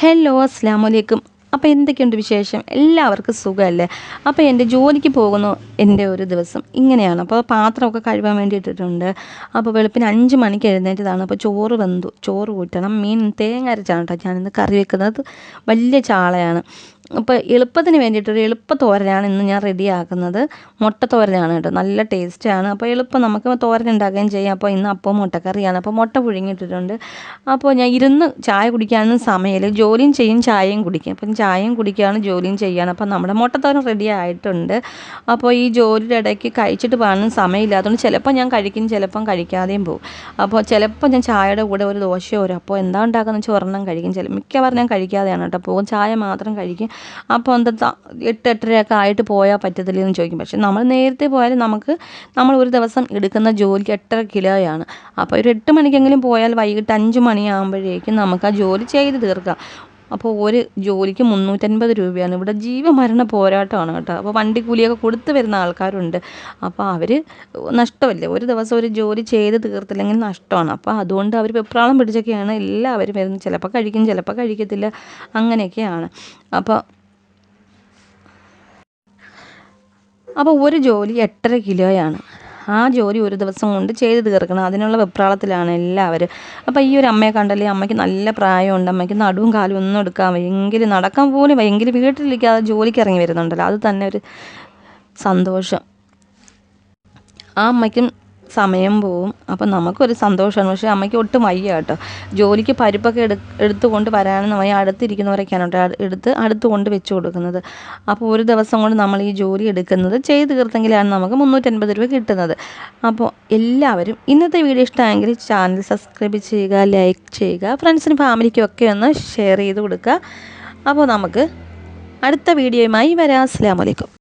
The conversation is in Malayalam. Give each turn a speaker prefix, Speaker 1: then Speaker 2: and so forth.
Speaker 1: ഹലോ അസ്സാം വലൈക്കും അപ്പോൾ എന്തൊക്കെയുണ്ട് വിശേഷം? എല്ലാവർക്കും സുഖമല്ലേ അപ്പോൾ എന്റെ ജോലിക്ക് പോകുന്നു എന്റെ ഒരു ദിവസം. ഇങ്ങനെയാണ്. അപ്പോൾ പാത്രമൊക്കെ കഴുകാൻ വേണ്ടിയിട്ടിട്ടുണ്ട്. അപ്പോൾ വെളുപ്പിന് അഞ്ച് മണിക്ക് എഴുന്നേറ്റതാണ്. അപ്പോൾ ചോറ് വെന്തു. ചോറ് കൂട്ടണം മീൻ തേങ്ങ അരച്ചാണ് കേട്ടോ ഞാനിന്ന് കറി വെക്കുന്നത്. വലിയ ചാളയാണ്. അപ്പോൾ എളുപ്പത്തിന് വേണ്ടിയിട്ടൊരു എളുപ്പ തോരനാണ് ഇന്ന് ഞാൻ റെഡി ആക്കുന്നത് മുട്ട തോരനാണ് കേട്ടോ. നല്ല ടേസ്റ്റാണ് അപ്പോൾ എളുപ്പം നമുക്ക് തോരൻ ഉണ്ടാക്കുകയും ചെയ്യാം. അപ്പോൾ ഇന്ന് അപ്പം മുട്ടക്കറിയാണ്. അപ്പോൾ മുട്ട പുഴുങ്ങിയിട്ടിട്ടുണ്ട്. അപ്പോൾ ഞാൻ ഇരുന്ന് ചായ കുടിക്കാനും സമയമില്ല. ജോലിയും ചെയ്യും ചായയും കുടിക്കും. അപ്പം ചായയും കുടിക്കുകയാണ് ജോലിയും ചെയ്യാണ്. അപ്പോൾ നമ്മുടെ മുട്ടത്തോരൻ റെഡി ആയിട്ടുണ്ട്. അപ്പോൾ ഈ ജോലിയുടെ ഇടയ്ക്ക് കഴിച്ചിട്ട് പോകാനും സമയമില്ലാത്തതുകൊണ്ട് ചിലപ്പോൾ ഞാൻ കഴിക്കും ചിലപ്പം കഴിക്കാതെയും പോകും. അപ്പോൾ ചിലപ്പോൾ ഞാൻ ചായയുടെ കൂടെ ഒരു ദോശയോ ഒരു അപ്പോൾ എന്താ ഉണ്ടാക്കുന്നത് ചോറെണ്ണം കഴിക്കും. ചില മിക്കവാറും ഞാൻ കഴിക്കാതെയാണ് കേട്ടോ പോകും ചായ മാത്രം കഴിക്കും. അപ്പോൾ എന്താ എട്ട് എട്ടരയൊക്കെ ആയിട്ട് പോയാൽ പറ്റത്തില്ലെന്ന് ചോദിക്കും. പക്ഷേ നമ്മൾ നേരത്തെ പോയാൽ നമുക്ക് നമ്മൾ ഒരു ദിവസം എടുക്കുന്ന ജോലിക്ക് എട്ടര കിലോയാണ്. അപ്പോൾ ഒരു എട്ട് മണിക്കെങ്കിലും പോയാൽ വൈകിട്ട് അഞ്ച് മണിയാകുമ്പോഴേക്കും നമുക്ക് ആ ജോലി ചെയ്ത് തീർക്കാം. അപ്പോൾ ഒരു ജോലിക്ക് മുന്നൂറ്റൻപത് രൂപയാണ്. ഇവിടെ ജീവമരണ പോരാട്ടമാണ് കേട്ടോ. അപ്പോൾ വണ്ടി കൂലിയൊക്കെ കൊടുത്ത് വരുന്ന ആൾക്കാരുണ്ട്. അപ്പോൾ അവർ നഷ്ടമല്ലേ? ഒരു ദിവസം ഒരു ജോലി ചെയ്ത് തീർത്തില്ലെങ്കിൽ നഷ്ടമാണ്. അപ്പോൾ അതുകൊണ്ട് അവർ വെപ്രാളം പിടിച്ചൊക്കെയാണ് എല്ലാവരും വരുന്നത്. ചിലപ്പോൾ കഴിക്കും ചിലപ്പോൾ കഴിക്കത്തില്ല. അങ്ങനെയൊക്കെയാണ്. അപ്പോൾ അപ്പോൾ ഒരു ജോലി എട്ടര കിലോയാണ്. ആ ജോലി ഒരു ദിവസം കൊണ്ട് ചെയ്ത് തീർക്കണം. അതിനുള്ള വെപ്രാളത്തിലാണ് എല്ലാവരും. അപ്പോൾ ഈ ഒരു അമ്മയെ കണ്ടല്ലേ അമ്മയ്ക്ക് നല്ല പ്രായമുണ്ട്. അമ്മയ്ക്ക് നടുവും കാലും ഒന്നും എടുക്കാൻ എങ്കിലും നടക്കാൻ പോലും വയ്യ. എങ്കിലും വീട്ടിലിരിക്കാതെ ജോലിക്ക് ഇറങ്ങി വരുന്നുണ്ടല്ലോ. അത് തന്നെ ഒരു സന്തോഷം. ആ അമ്മയ്ക്കും സമയം പോവും. അപ്പം നമുക്കൊരു സന്തോഷമാണ്. പക്ഷേ അമ്മയ്ക്ക് ഒട്ടും വയ്യ കേട്ടോ. ജോലിക്ക് പരിപ്പൊക്കെ എടു എടുത്തു കൊണ്ട് വരാനെന്ന് വയ്യ അടുത്തിരിക്കുന്നവരൊക്കെയാണ് കേട്ടോ. എടുത്ത് അടുത്ത് കൊണ്ട് വെച്ച് കൊടുക്കുന്നത്. അപ്പോൾ ഒരു ദിവസം കൊണ്ട് നമ്മൾ ഈ ജോലി എടുക്കുന്നത് ചെയ്ത് തീർത്തെങ്കിലാണ് നമുക്ക് മുന്നൂറ്റൻപത് രൂപ കിട്ടുന്നത്. അപ്പോൾ എല്ലാവരും ഇന്നത്തെ വീഡിയോ ഇഷ്ടമായെങ്കിൽ ചാനൽ സബ്സ്ക്രൈബ് ചെയ്യുക ലൈക്ക് ചെയ്യുക ഫ്രണ്ട്സിനും ഫാമിലിക്കും ഒക്കെ ഒന്ന് ഷെയർ ചെയ്ത് കൊടുക്കുക. അപ്പോൾ നമുക്ക് അടുത്ത വീഡിയോയുമായി വരാം. അസ്സാം വലൈക്കും